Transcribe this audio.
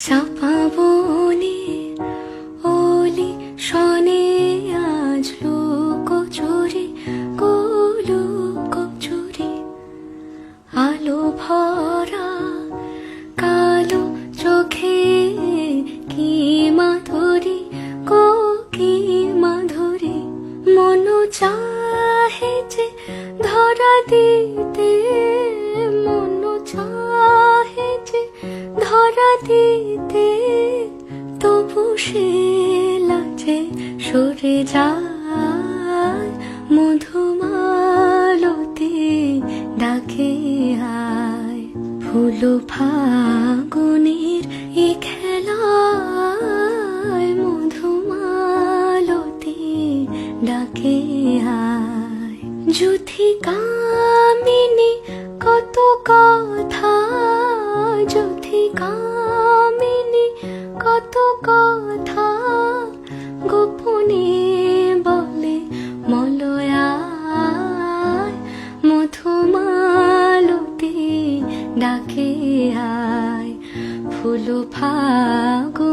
চাপা বনে ওলি শনে আজ লোক চুরি গোলোক চুরি। আলো ভরা কালো চোখে কি মাধুরী, গো কি মাধুরী। মন চাহে যে ধরা দিতে ধরা দিতে তবু সে লাজে সরে যায় মধুমালতি ডাকে আয়। ফুল ফাগুনের এ খেলায় মধুমালতি ডাকে আয়। যুথি কামিনী কত কথা গোপনে বলে মলয়ায় মধুমালতি ডাকে আয় ফুল খেলা